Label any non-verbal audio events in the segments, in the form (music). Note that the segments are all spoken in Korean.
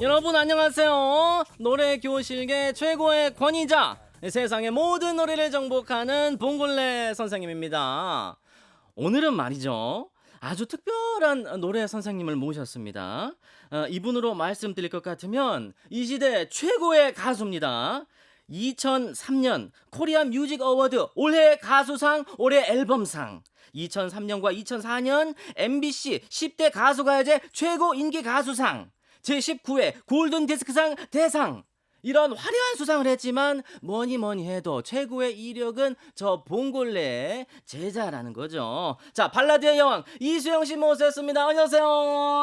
여러분 안녕하세요. 노래 교실계 최고의 권위자, 세상의 모든 노래를 정복하는 봉골레 선생님입니다. 오늘은 말이죠. 아주 특별한 노래 선생님을 모셨습니다. 어, 이분으로 말씀드릴 것 같으면 이 시대 최고의 가수입니다. 2003년 코리아 뮤직 어워드 올해 가수상, 올해 앨범상. 2003년과 2004년 MBC 10대 가수가요제 최고 인기 가수상. 제19회 골든 디스크상 대상 이런 화려한 수상을 했지만 뭐니 뭐니 해도 최고의 이력은 저 봉골레의 제자라는 거죠. 자 발라드의 여왕 이수영 씨 모셨습니다. 안녕하세요.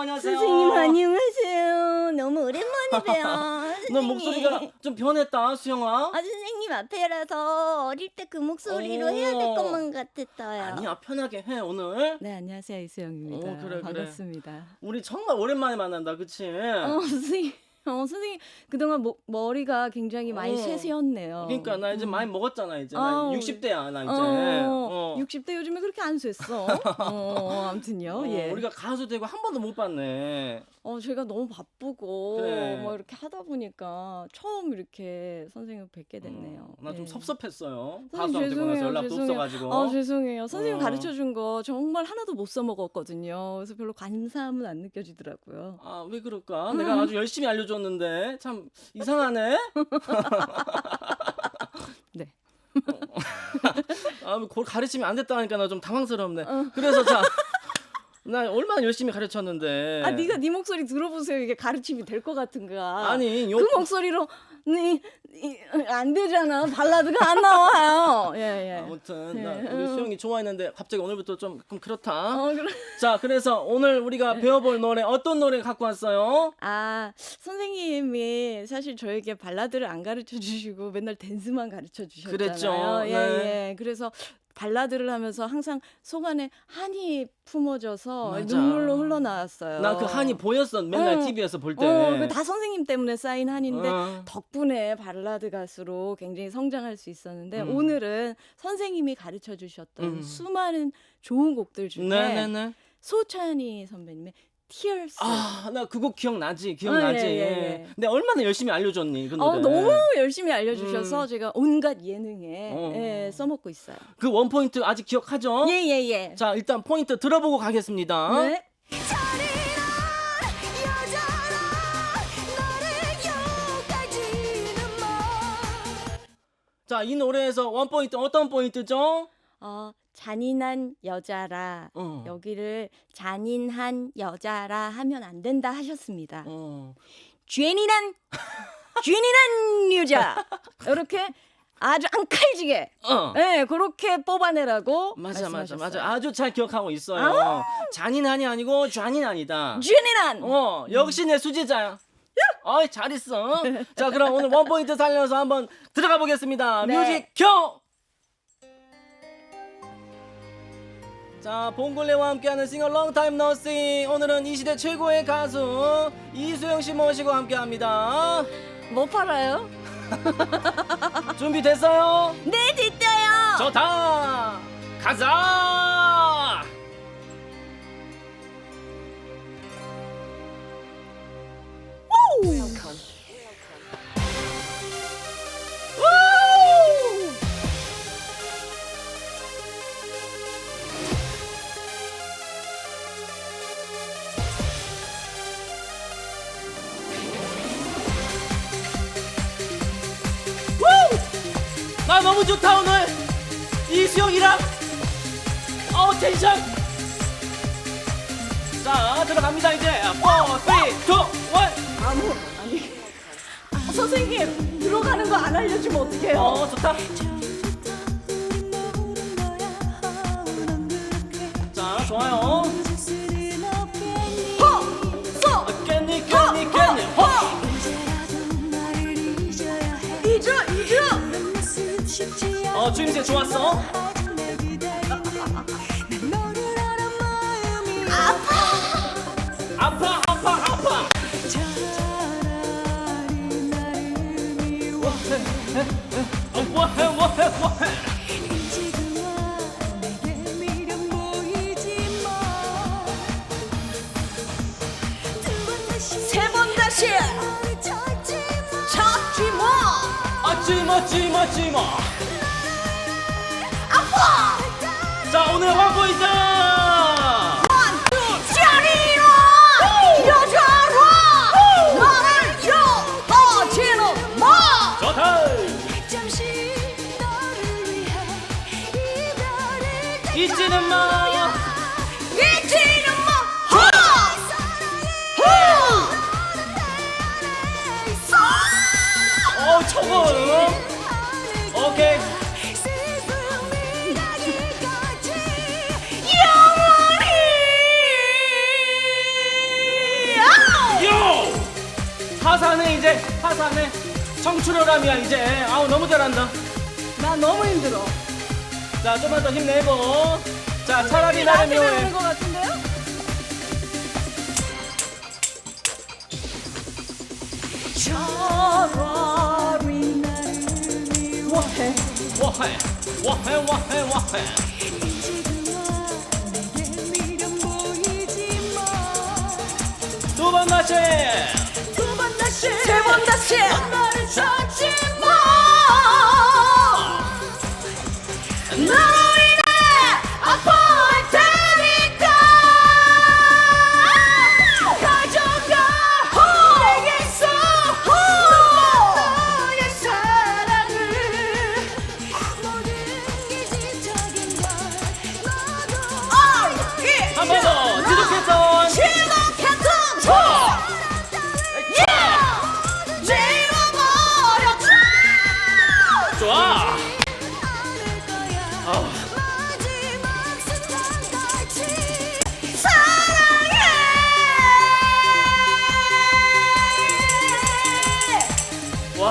안녕하세요. 선생님 안녕하세요. 너무 오랜만에 봬요. (laughs) 너 선생님. 목소리가 좀 변했다, 수영아. 아 선생님 앞에라서 어릴 때 그 목소리로 오. 해야 될 것만 같았어요. 아니야 편하게 해 오늘. 네 안녕하세요 이수영입니다. 오, 그래, 그래. 반갑습니다. 우리 정말 오랜만에 만난다, 그치? 어 선생님, 어 선생님 그동안 mo- 머리가 굉장히 많이 어. 쇠세였네요. 그러니까 나 이제 많이 먹었잖아 이제 나 아우. 60대야 나 이제. 어, 어. 60대 요즘에 그렇게 안 쇠어. (laughs) 어, 아무튼요. 어, 예. 우리가 가수 되고 한 번도 못 봤네. 어 제가 너무 바쁘고 그래. 뭐 이렇게 하다 보니까 처음 이렇게 선생님 뵙게 됐네요. 나좀 예. 섭섭했어요. 선생님, 가수한테 보내서 죄송해요, 연락도. 없어가지고. 아 죄송해요. 선생님 어. 가르쳐 준 거 정말 하나도 못 써먹었거든요. 그래서 별로 관심은 안 느껴지더라고요. 아, 왜 그럴까? 내가 아주 열심히 알려줬는데 참 이상하네. (laughs) 네. (laughs) 아, 그걸 가르치면 안 됐다니까 나 좀 당황스럽네. 그래서 자, 나 얼마나 열심히 가르쳤는데. 아 네가 네 목소리 들어보세요. 이게 가르침이 될 것 같은가? 아니, 요 그 목소리로 네, 이, 안 되잖아. 발라드가 안 나와요. 예, 예. 아무튼 나 예. 우리 수영이 좋아했는데 갑자기 오늘부터 좀, 좀 그렇다. 어, 그래. 자, 그래서 오늘 우리가 배워볼 노래 어떤 노래 갖고 왔어요? 아, 선생님이 사실 저에게 발라드를 안 가르쳐 주시고 맨날 댄스만 가르쳐 주셨잖아요. 그랬죠. 예, 네. 예. 그래서 발라드를 하면서 항상 속 안에 한이 품어져서 맞아. 눈물로 흘러나왔어요. 나 그 한이 보였어. 맨날 어. TV에서 볼 때. 어, 그다 선생님 때문에 쌓인 한인데 어. 덕분에 발라드 가수로 굉장히 성장할 수 있었는데 음. 오늘은 선생님이 가르쳐 주셨던 음. 수많은 좋은 곡들 중에 네네네. 소찬희 선배님의 Tears. 아, 나 그거 기억나지, 기억나지. 어, 예, 예, 예. 근데 얼마나 열심히 알려줬니, 그 어, 노래. 너무 열심히 알려주셔서 제가 온갖 예능에 어. 예, 써먹고 있어요. 그 원 포인트 아직 기억하죠? 예, 예, 예. 자, 일단 포인트 들어보고 가겠습니다. 네. 자, 이 노래에서 원 포인트 어떤 포인트죠? 어, 잔인한 여자라 어. 여기를 잔인한 여자라 하면 안 된다 하셨습니다. 어. 죄인한 죄인한 여자 이렇게 아주 앙칼지게 어. 예 그렇게 뽑아내라고 맞아, 맞아, 말씀하셨어요. 맞아. 아주 잘 기억하고 있어요. 잔인한이 아니고 잔인한이다. 죄인한 어, 역시 내 수제자야. 어이, 잘했어. 자, 그럼 오늘 원 포인트 살려서 한번 들어가 보겠습니다. 네. 뮤직 켜! 자, 봉골레와 함께하는 싱어 롱타임 너싱. 오늘은 이 시대 최고의 가수 이수영 씨 모시고 함께합니다. 뭐 팔아요? (laughs) 준비됐어요? 네 됐어요. 좋다! 가자! 나 너무 좋다 오늘. 이수영이랑 어 텐션. 자 들어갑니다 이제. 4 3 2 1 아무 아니. 아, 선생님 들어가는 거 안 알려주면 어떡해요? 어 좋다. 자 좋아요 어 주임새 좋았어? 아파! 아파 아파 어, 뭐해 뭐해 뭐해. 세 번 어, 저거. 오케이. 요! 하산해, 이제. 하산해. 청출어람이야, 이제. 아우, 너무 잘한다. 나 너무 힘들어 자, 좀만 더 힘내고. 자, 차라리 나를 나한테 배우는 미워해. 것 같은데요? 와해, 와해, 와해, 와해. 지금와 내게 미련 보이지 마두번 다시. 두 번 다시 세 번 다시 나를 찾지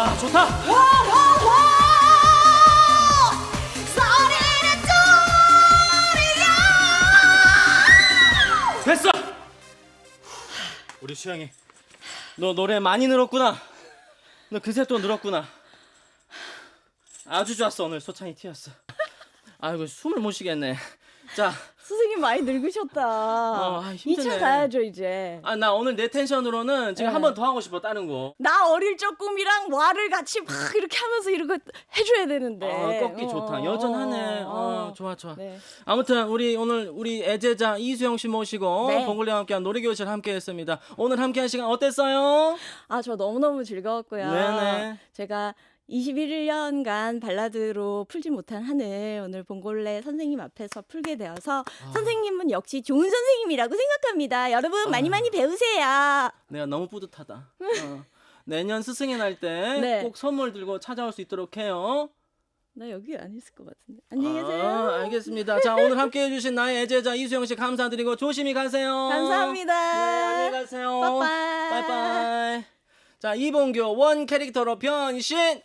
와, 좋다. 호호호 소리는 소리야 됐어. 우리 수영이. 너 노래 많이 늘었구나. 너 그새 또 늘었구나. 아주 좋았어 오늘 소찬이 튀었어. 아이고 숨을 못 쉬겠네. 자, 선생님 많이 늙으셨다 아, 힘드네. 2차 가야죠 이제 아 나 오늘 내 텐션으로는 지금 네. 한 번 더 하고 싶어 다른 거. 나 어릴 적 꿈이랑 와를 같이 막 이렇게 하면서 거 해줘야 되는데 아, 꺾기 어, 좋다. 어, 여전하네. 어, 어, 어. 좋아 좋아. 네. 아무튼 우리 오늘 우리 애제자 이수영 씨 모시고 네. 봉글레와 함께한 노래교실 함께 했습니다. 오늘 함께 한 시간 어땠어요? 아, 저 너무너무 즐거웠고요. 네네. 제가 21년간 발라드로 풀지 못한 한을 오늘 봉골레 선생님 앞에서 풀게 되어서 아. 선생님은 역시 좋은 선생님이라고 생각합니다. 여러분 많이 아. 많이 배우세요. 내가 너무 뿌듯하다. 어. 내년 스승의 날때 네. 꼭 선물 들고 찾아올 수 있도록 해요. 나 여기 안 있을 것 같은데. 안녕히 계세요. 아, 알겠습니다. 자, 오늘 함께 해 주신 나의 애제자 이수영 씨 감사드리고 조심히 가세요. 감사합니다. 네, 안녕히 가세요. 빠빠이. 빠이빠이. 자, 이봉교 원 캐릭터로 변신.